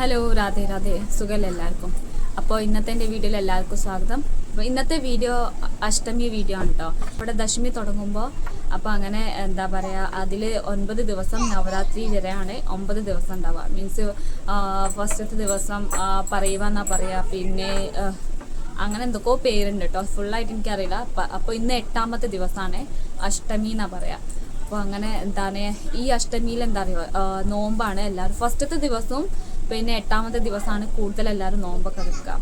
Hello Radhe Radhe. സുഖമല്ല എല്ലാവർക്കും? അപ്പോൾ ഇന്നത്തെ എന്റെ വീഡിയോയിൽ എല്ലാവർക്കും സ്വാഗതം. അപ്പോൾ ഇന്നത്തെ വീഡിയോ അഷ്ടമി വീഡിയോ ആണ് കേട്ടോ ഇവിടെ ദശമി തുടങ്ങുമ്പോൾ അപ്പോൾ അങ്ങനെ എന്താ പറയുക അതിൽ ഒൻപത് ദിവസം നവരാത്രി വരെയാണ് ഒമ്പത് ദിവസം ഉണ്ടാവുക. മീൻസ് ഫസ്റ്റത്തെ ദിവസം പറയുവാന്നാ പറയുക പിന്നെ അങ്ങനെ എന്തൊക്കെയോ പേരുണ്ട് കേട്ടോ ഫുള്ളായിട്ട് എനിക്കറിയില്ല. അപ്പോൾ ഇന്ന് എട്ടാമത്തെ ദിവസമാണ് അഷ്ടമി എന്നാ പറയുക അപ്പോൾ അങ്ങനെ എന്താണ് ഈ അഷ്ടമിയിൽ എന്താ പറയുക നോമ്പാണ് എല്ലാവരും. ഫസ്റ്റത്തെ ദിവസവും പിന്നെ എട്ടാമത്തെ ദിവസമാണ് കൂടുതൽ എല്ലാവരും നോമ്പൊക്കെ വെക്കുക.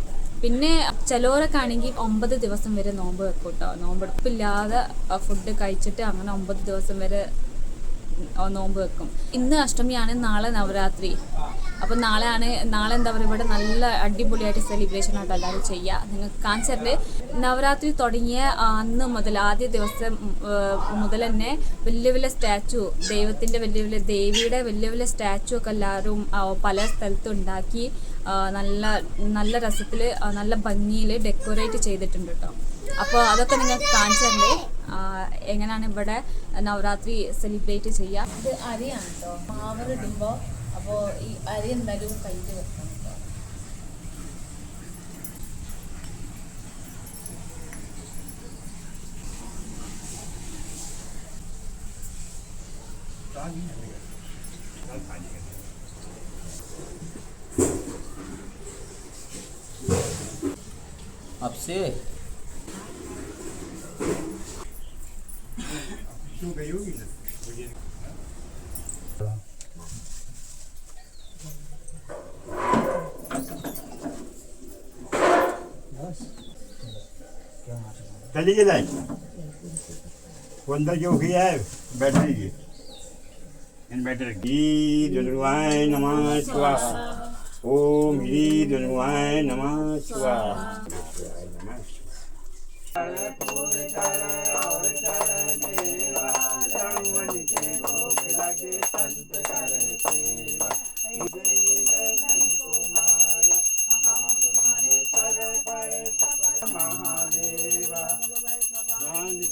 പിന്നെ ചിലവരൊക്കെ ആണെങ്കിൽ ഒമ്പത് ദിവസം വരെ നോമ്പ് വെക്കും കേട്ടോ നോമ്പെടുപ്പില്ലാതെ ഫുഡ് കഴിച്ചിട്ട് അങ്ങനെ ഒമ്പത് ദിവസം വരെ നോമ്പ് വെക്കും. ഇന്ന് അഷ്ടമിയാണ് നാളെ നവരാത്രി. അപ്പം നാളെയാണ് നാളെ എന്താ പറയുക ഇവിടെ നല്ല അടിപൊളിയായിട്ട് സെലിബ്രേഷൻ ആയിട്ട് എല്ലാവരും ചെയ്യുക. നിങ്ങൾക്ക് കാണിച്ചറിൽ നവരാത്രി തുടങ്ങിയ അന്ന് മുതൽ ആദ്യ ദിവസം മുതൽ തന്നെ വലിയ വലിയ സ്റ്റാച്ചു ദൈവത്തിന്റെ വലിയ വലിയ ദേവിയുടെ വലിയ വലിയ സ്റ്റാച്ചു ഒക്കെ എല്ലാവരും പല സ്ഥലത്തും ഉണ്ടാക്കി നല്ല നല്ല രസത്തിൽ നല്ല ഭംഗിയിൽ ഡെക്കറേറ്റ് ചെയ്തിട്ടുണ്ട് കേട്ടോ. അപ്പോൾ അതൊക്കെ നിങ്ങൾക്ക് കാണിച്ചല്ലേ എങ്ങനെയാണ് ഇവിടെ നവരാത്രി സെലിബ്രേറ്റ് ചെയ്യുക? ഇത് അരിയാണ് കേട്ടോ. മാവർ ഇടുമ്പോൾ അപ്പോൾ ഈ അരി എന്തായാലും കയ്യിൽ വെക്കണം കേട്ടോ अब से चली चलिए जाएँगे बंदा जो भी है बैठ लीजिए इन्वर्टर घी दुर्गवाय नमः शिवाय ओम घी दुनवाए नमः महादेव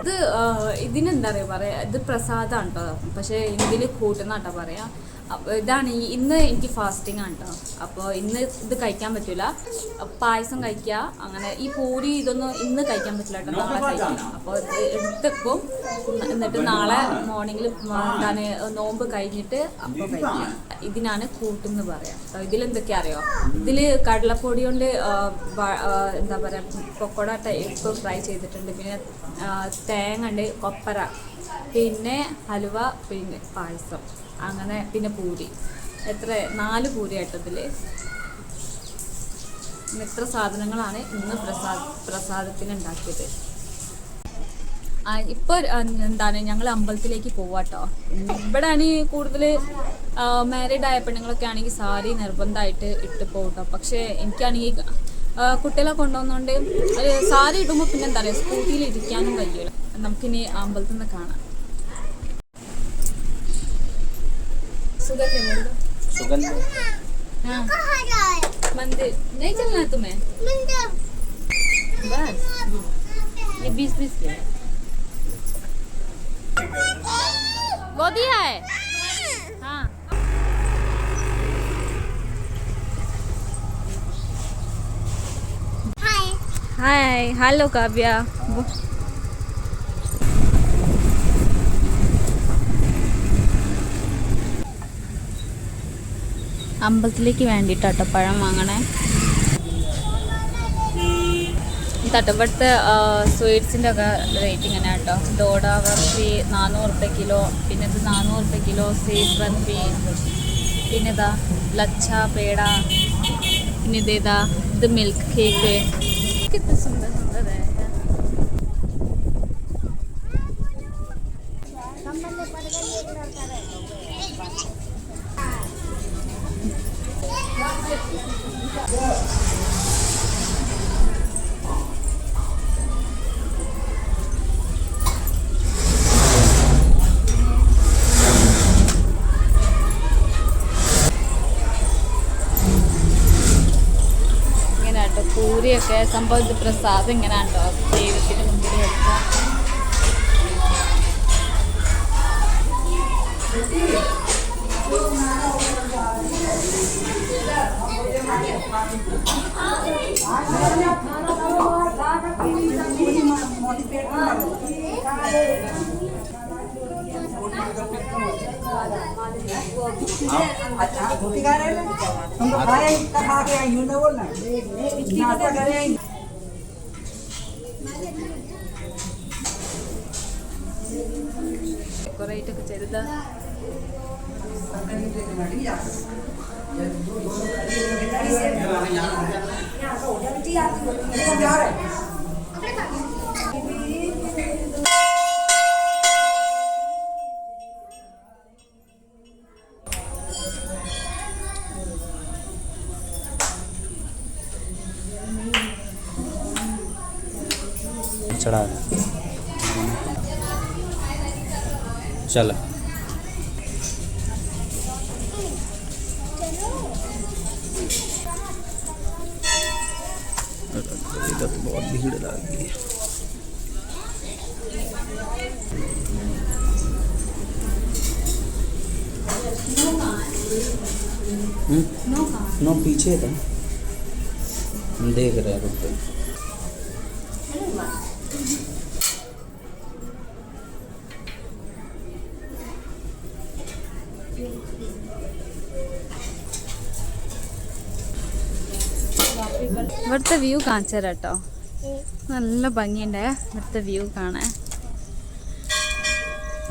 ഇത് ഇതിനെന്താ പറയുക പറയാ ഇത് പ്രസാദാണ് കേട്ടോ പക്ഷേ ഇതിൽ കൂട്ടുന്ന കേട്ടോ പറയാ. ഇതാണ് ഇന്ന് എനിക്ക് ഫാസ്റ്റിംഗ് ആണ് കേട്ടോ അപ്പോൾ ഇന്ന് ഇത് കഴിക്കാൻ പറ്റില്ല പായസം കഴിക്കുക അങ്ങനെ ഈ പൂരി ഇതൊന്നും ഇന്ന് കഴിക്കാൻ പറ്റില്ല കേട്ടോ നാളെ കഴിക്കാം. അപ്പോൾ എടുത്തെക്കും. എന്നിട്ട് നാളെ മോർണിംഗിൽ എന്താണ് നോമ്പ് കഴിഞ്ഞിട്ട് അപ്പോൾ കഴിക്കാം. ഇതിനാണ് കൂട്ടെന്ന് പറയാം. ഇതിലെന്തൊക്കെയാ അറിയോ? ഇതിൽ കടലപ്പൊടി കൊണ്ട് എന്താ പറയുക പൊക്കോട ടൈപ്പ് ഫ്രൈ ചെയ്തിട്ടുണ്ട്. പിന്നെ തേങ്ങ ഉണ്ട് കൊപ്പര. പിന്നെ ഹലുവ പിന്നെ പായസം. അങ്ങനെ പിന്നെ പൂരി. എത്ര നാല് പൂരി ആയിട്ടതിൽ എത്ര സാധനങ്ങളാണ് ഇന്ന് പ്രസാദ പ്രസാദത്തിന് ഉണ്ടാക്കിയത് ഇപ്പോൾ എന്താണ് ഞങ്ങൾ അമ്പലത്തിലേക്ക് പോവാട്ടോ. ഇവിടെ ആണെങ്കിൽ കൂടുതൽ മാരീഡ് ആയ പെണ്ണുങ്ങളൊക്കെ ആണെങ്കിൽ സാരി നിർബന്ധമായിട്ട് ഇട്ട് പോകട്ടോ പക്ഷേ എനിക്കാണെങ്കിൽ കുട്ടികളെ കൊണ്ടുവന്നുകൊണ്ട് സാരി ഇടുമ്പോൾ പിന്നെ എന്താ പറയുക സ്കൂട്ടിയിൽ ഇരിക്കാനും കഴിയില്ല നമുക്കിനി അമ്പലത്തിൽ നിന്ന് കാണാം. सुगंध है बोलो सुगंध हाँ। मंदिर। नहीं चलना तुम्हें? बस। ये बीस बीस के वो दिया है? हाँ। Hi hello Kavya. അമ്പലത്തിലേക്ക് വേണ്ടിയിട്ട് അട്ടപ്പഴം വാങ്ങണേ. തട്ടപ്പടുത്ത് സ്വീറ്റ്സിന്റെ ഒക്കെ റേറ്റ് ഇങ്ങനെ കേട്ടോ ഡോഡ ബർഫി നാനൂറ് റുപ്യ കിലോ പിന്നെ ഇത് നാനൂറ് റുപ്യ കിലോ സീസ് ബർഫി പിന്നെ ഇതാ ലച്ച പേട പിന്നെ ഇതേതാ ഇത്. മിൽക്ക് കേക്ക് കിട്ടുന്ന ഇത് പ്രസാദം ഇങ്ങനെയാണോ ദൈവത്തിന് മുമ്പിൽ വെക്കുക तुम खाए इतना खा के आई हूं ना बोलना नाश्ता करें ഡെക്കറേറ്റ് ഒക്കെ ചെയ്തത് चढ़ा चल। इधर तो बहुत भीड़ लग गई। है हम्म? नो पीछे था। हम देख रहे हैं रुक ഇവിടുത്തെ വ്യൂ കാണിച്ചു തരാം കേട്ടോ നല്ല ഭംഗിയുണ്ട് ഇവിടുത്തെ വ്യൂ കാണാൻ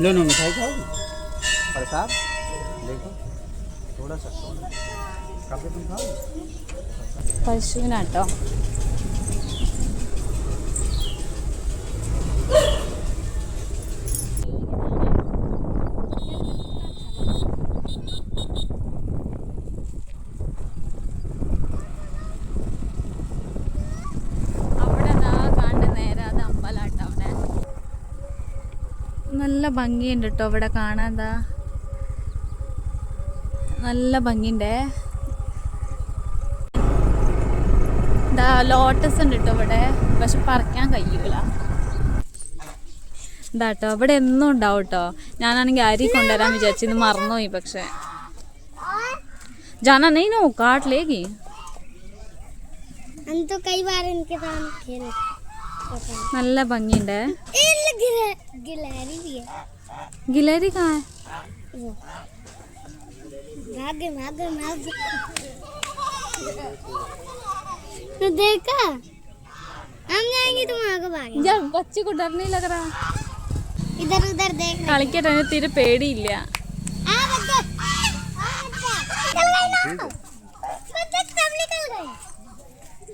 लो नो मिठाई खाओगे प्रसाद देखो थोड़ा सा काफी तुम खाओगे പശുവിനാട്ടോ നല്ല ഭംഗിയുണ്ട് കേട്ടോ ഇവിടെ കാണാൻ ദാ നല്ല ഭംഗിയുണ്ടേ ദാ ലോട്ടസ് ഉണ്ട് കേട്ടോ ഇവിടെ പക്ഷെ പറിക്കാൻ കഴിയൂല ഇതാട്ടോ ഇവിടെ എന്നും ഉണ്ടാവും കേട്ടോ ഞാനാണെങ്കിൽ അരി കൊണ്ടുവരാൻ വിചാരിച്ചു ഇത് മറന്നുപോയി പക്ഷെ जाना नहीं ना वो काट लेगी हम तो कई बार इनके साथ खेले നല്ല ഭംഗിയുണ്ട് गिलहरी भी है गिलहरी कहाँ है वो भाग भाग भाग तो देखा हम जाएंगे तुम आगे भागे यार बच्चे को डर नहीं लग रहा इधर उधर देख रहे കളിക്കട്ടെ അതിന് തീരെ പേടിയില്ല आ बच्चा आ बच्चा निकल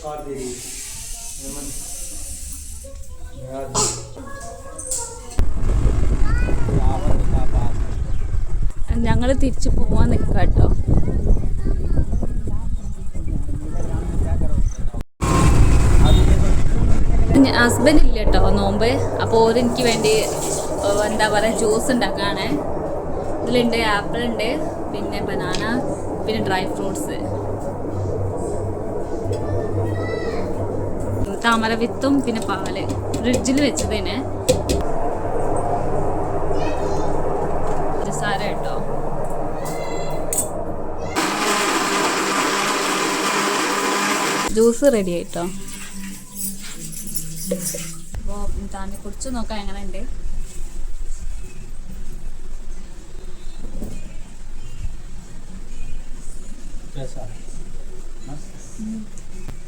आलू पूरा आधा दे ഞങ്ങൾ തിരിച്ചു പോവാൻ നിൽക്കാം കേട്ടോ ഹസ്ബൻഡ് ഇല്ല കേട്ടോ നോമ്പ് അപ്പോൾ ഓര് എനിക്ക് വേണ്ടി ഏഹ്, എന്താ പറയുക ജ്യൂസ് ഉണ്ടാക്കാണ് ഇതിലുണ്ട് ആപ്പിൾ ഉണ്ട് പിന്നെ ബനാന പിന്നെ ഡ്രൈ ഫ്രൂട്ട്സ് താമര വിത്തും പിന്നെ പാൽ. ഫ്രിഡ്ജിൽ വെച്ചതിന്. പഞ്ചസാര കേട്ടോ. ജ്യൂസ് റെഡി ആയിട്ടോ? അപ്പോൾ താനെ കുടിച്ച് നോക്കാം എങ്ങനെയുണ്ട്? कैसा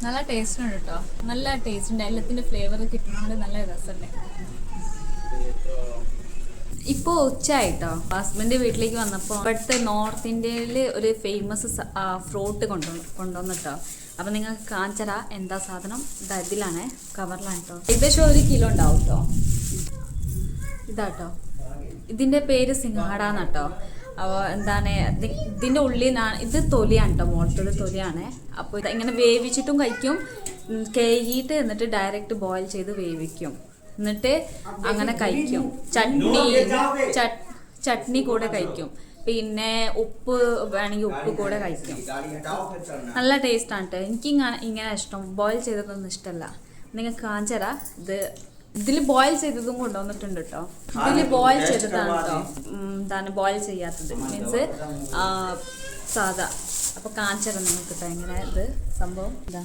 നല്ല ടേസ്റ്റ് ഉണ്ട് കേട്ടോ നല്ല ടേസ്റ്റ് ഉണ്ട്. എല്ലാത്തിന്റെ ഫ്ലേവർ കിട്ടുന്നതുകൊണ്ട് നല്ല രസമുണ്ട് ഇപ്പോൾ ഉച്ചയായിട്ടോ? ഹസ്ബൻഡ് വീട്ടിലേക്ക് വന്നപ്പോൾ ഇവിടുത്തെ നോർത്ത് ഇന്ത്യയിൽ ഒരു ഫേമസ് ഫ്രൂട്ട് കൊണ്ടു കൊണ്ടുവന്നിട്ടോ. അപ്പം നിങ്ങൾക്ക് കാഞ്ചറ എന്താ സാധനം? ഇതാ ഇതിലാണ്. കവറിലാണ് കേട്ടോ ഏകദേശം ഒരു കിലോ ഉണ്ടാവും കേട്ടോ ഇതാട്ടോ ഇതിന്റെ പേര് സിംഹാട അപ്പോൾ എന്താണ് ഇതിന്റെ ഉള്ളിൽ നിന്നാണ് ഇത് തൊലിയാണ് കേട്ടോ മുളത്തത് തൊലിയാണ്. അപ്പോൾ ഇത് ഇങ്ങനെ വേവിച്ചിട്ടും കഴിക്കും. ഉം, കഴുകിയിട്ട് എന്നിട്ട് ഡയറക്റ്റ് ബോയിൽ ചെയ്ത് വേവിക്കും. എന്നിട്ട് അങ്ങനെ കഴിക്കും. ചട്നി ചട്- ചട്നി കൂടെ കഴിക്കും. പിന്നെ ഉപ്പ് വേണമെങ്കിൽ ഉപ്പ് കൂടെ കഴിക്കും. നല്ല ടേസ്റ്റാണ് കേട്ടോ എനിക്ക് ഇങ്ങനെ ഇങ്ങനെ ഇഷ്ടം. ബോയിൽ ചെയ്തതൊന്നും ഇഷ്ടമല്ല നിങ്ങൾ കാഞ്ചറ ഇത് ഇതിൽ ബോയിൽ ചെയ്തതും കൊണ്ടുവന്നിട്ടുണ്ട് കേട്ടോ ഇതിൽ ബോയിൽ ചെയ്തതാണ് കേട്ടോ എന്താണ് ബോയിൽ ചെയ്യാത്തത്. മീൻസ് സാധാ. അപ്പൊ കാഞ്ചറ നിങ്ങൾക്ക് കേട്ടോ എങ്ങനെ ഇത് സംഭവം. ഇതാ.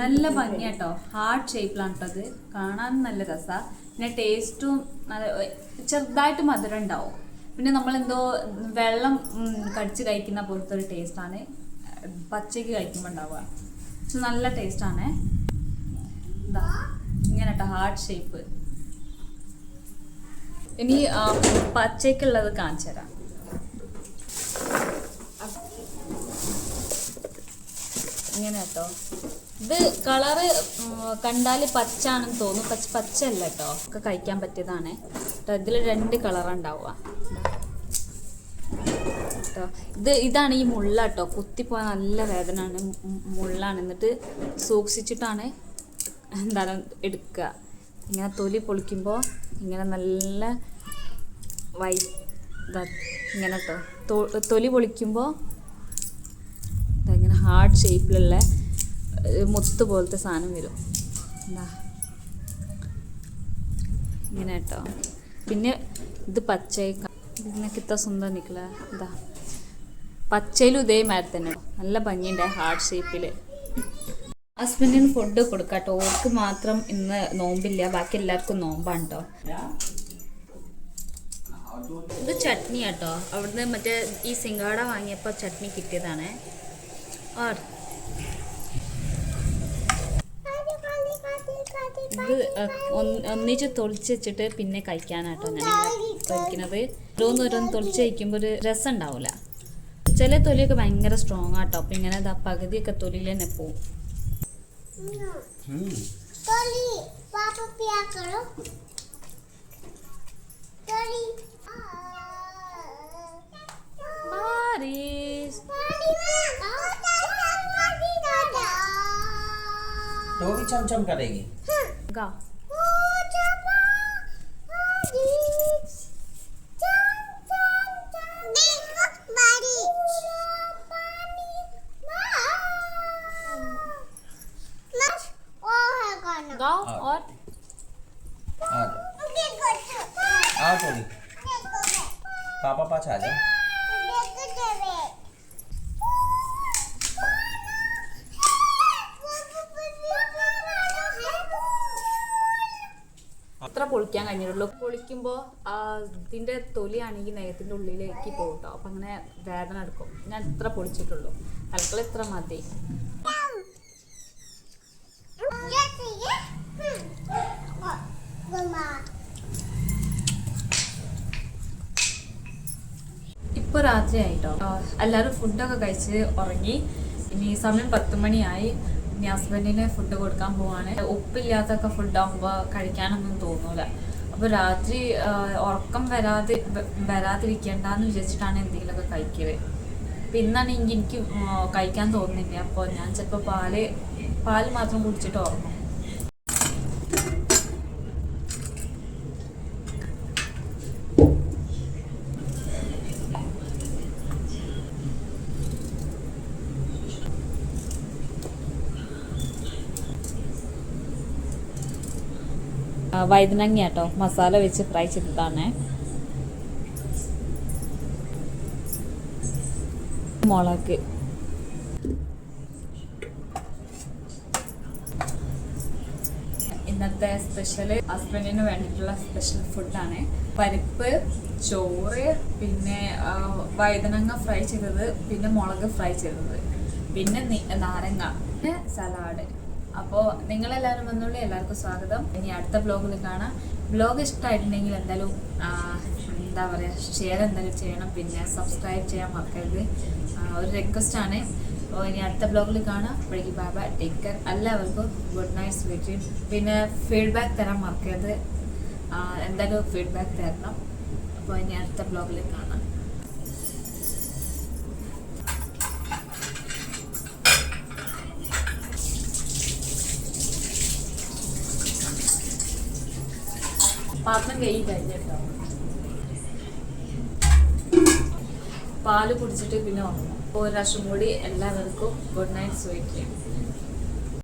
നല്ല ഭംഗിയാട്ടോ. ഹാർട്ട് ഷേപ്പിലാണ് കേട്ടോ അത് കാണാൻ നല്ല രസമാണ് പിന്നെ ടേസ്റ്റും നല്ല ചെറുതായിട്ട് മധുരം ഉണ്ടാവും. പിന്നെ നമ്മൾ എന്തോ വെള്ളം കടിച്ച് കഴിക്കുന്ന പോലത്തെ ഒരു ടേസ്റ്റാണ് പച്ചയ്ക്ക് കഴിക്കുമ്പോൾ ഉണ്ടാവുക പക്ഷെ നല്ല ടേസ്റ്റാണ് ഇതാ ഇങ്ങനെ ഹാർട്ട് ഷേപ്പ് ഇനി പച്ചയ്ക്കുള്ളത് കാണിച്ചു തരാം. ഇങ്ങനെ കേട്ടോ ഇത് കളറ് കണ്ടാൽ പച്ചാണെന്ന് തോന്നും പക്ഷെ പച്ചല്ല കേട്ടോ ഒക്കെ കഴിക്കാൻ പറ്റിയതാണ്. കേട്ടോ ഇതിൽ രണ്ട് കളറാണ് ഉണ്ടാവുക. കേട്ടോ. ഇത് ഇതാണ് ഈ മുള്ള കേട്ടോ കുത്തിപ്പോ നല്ല വേദനയാണ്. മുള്ളാണ്. എന്നിട്ട് സൂക്ഷിച്ചിട്ടാണ് എന്താണ് എടുക്കുക. ഇങ്ങനെ തൊലി പൊളിക്കുമ്പോൾ ഇങ്ങനെ നല്ല വൈ ഇങ്ങനെ കേട്ടോ തൊലി പൊളിക്കുമ്പോൾ ഇങ്ങനെ ഹാർഡ് ഷേപ്പിലുള്ള മുത്ത് പോലത്തെ സാധനം വരും. എന്താ ഇങ്ങനെ കേട്ടോ പിന്നെ ഇത് പച്ചയ്ക്ക ഇതിനൊക്കെ ഇത്ര സുന്ദരം നിൽക്കില്ല? എന്താ പച്ചയിലും ഇതേ മാതിരി തന്നെ. നല്ല ഭംഗിയുണ്ട് ഹാർട്ട് ഷേപ്പിൽ ഹസ്ബൻഡിന് ഫുഡ് കൊടുക്കാട്ടോ ഓർക്ക് മാത്രം ഇന്ന് നോമ്പില്ല. ബാക്കി എല്ലാവർക്കും നോമ്പാണ് കേട്ടോ ഇത് ചട്നി കേട്ടോ അവിടുന്ന് മറ്റേ ഈ സിംഗാട വാങ്ങിയപ്പോൾ ചട്നി കിട്ടിയതാണ്. ഓർ ഇത് ഒന്നിച്ച് തൊളിച്ച് വെച്ചിട്ട് പിന്നെ കഴിക്കാനാട്ടോ ഞാൻ കഴിക്കുന്നത് ഓരോന്ന് ഓരോന്ന് തൊളിച്ച് കഴിക്കുമ്പോൾ ഒരു രസം ഉണ്ടാവില്ല ചില തൊലിയൊക്കെ ഭയങ്കര സ്ട്രോങ് ആട്ടോ അപ്പം ഇങ്ങനെ ഇതാ പകുതിയൊക്കെ തൊലിയിൽ തന്നെ പോവും टोली पापा पिया करो टोली ബാരിസ് पानी में पानी दादा तो वो भी चमचम करेगी ഗാ गाओ और आ जाओ आओ थोड़ी पापा पास आ जाओ അത്ര പൊളിക്കാൻ കഴിഞ്ഞിട്ടുള്ളൂ പൊളിക്കുമ്പോൾ ഇതിൻ്റെ തൊലിയാണെങ്കിൽ നഖത്തിൻ്റെ ഉള്ളിലേക്ക് പോകും കേട്ടോ അപ്പം അങ്ങനെ വേദന എടുക്കും ഞാൻ ഇത്ര പൊളിച്ചിട്ടുള്ളൂ തൽക്കാലം ഇത്ര മതി ഇപ്പോൾ രാത്രി ആയിട്ടോ എല്ലാവരും ഫുഡൊക്കെ കഴിച്ച് ഉറങ്ങി. ഇനി സമയം പത്ത് മണിയായി. ഇനി ഹസ്ബൻഡിന് ഫുഡ് കൊടുക്കാൻ പോവാണ്. ഉപ്പില്ലാത്തൊക്കെ ഫുഡാകുമ്പോൾ കഴിക്കാനൊന്നും തോന്നൂല. അപ്പോൾ രാത്രി ഉറക്കം വരാതെ വരാതിരിക്കേണ്ടെന്ന് വിചാരിച്ചിട്ടാണ് എന്തെങ്കിലുമൊക്കെ കഴിക്കൽ. അപ്പം ഇന്നാണെങ്കിൽ എനിക്ക് കഴിക്കാൻ തോന്നുന്നില്ല. അപ്പോൾ ഞാൻ ചിലപ്പോൾ പാൽ പാൽ മാത്രം കുടിച്ചിട്ട് ഉറങ്ങും. ആ, വഴുതനങ്ങ കേട്ടോ മസാല വെച്ച് ഫ്രൈ ചെയ്തതാണ്. മുളക്. ഇന്നത്തെ സ്പെഷ്യൽ ഹസ്ബൻഡിന് വേണ്ടിയിട്ടുള്ള സ്പെഷ്യൽ ഫുഡാണ് പരിപ്പ് ചോറ് പിന്നെ വൈദനങ്ങ ഫ്രൈ ചെയ്തത് പിന്നെ മുളക് ഫ്രൈ ചെയ്തത്. പിന്നെ നാരങ്ങ സലാഡ് അപ്പോൾ നിങ്ങളെല്ലാവരും വന്നോളൂ എല്ലാവർക്കും സ്വാഗതം. ഇനി അടുത്ത ബ്ലോഗിൽ കാണാം. ബ്ലോഗ് ഇഷ്ടമായിട്ടുണ്ടെങ്കിൽ എന്തായാലും എന്താ പറയുക ഷെയർ എന്തായാലും ചെയ്യണം. പിന്നെ സബ്സ്ക്രൈബ് ചെയ്യാൻ മറക്കരുത്. ഒരു റിക്വസ്റ്റ് ആണ്. അപ്പോൾ ഇനി അടുത്ത ബ്ലോഗിൽ കാണാം. അപ്പോഴേക്ക് ബാബ ടേക്ക് കെയർ എല്ലാവർക്കും ഗുഡ് നൈറ്റ് സ്വീറ്റ് പിന്നെ ഫീഡ്ബാക്ക് തരാൻ മറക്കരുത്. എന്തായാലും ഫീഡ്ബാക്ക് തരണം. അപ്പോൾ ഇനി അടുത്ത ബ്ലോഗിൽ കാണാം. പാത്രം കൈ കഴിഞ്ഞിട്ടോ? പാൽ കുടിച്ചിട്ട് പിന്നെ ഉറങ്ങും. ഒരു പ്രാവശ്യം കൂടി എല്ലാവർക്കും ഗുഡ് നൈറ്റ് സ്വീറ്റ്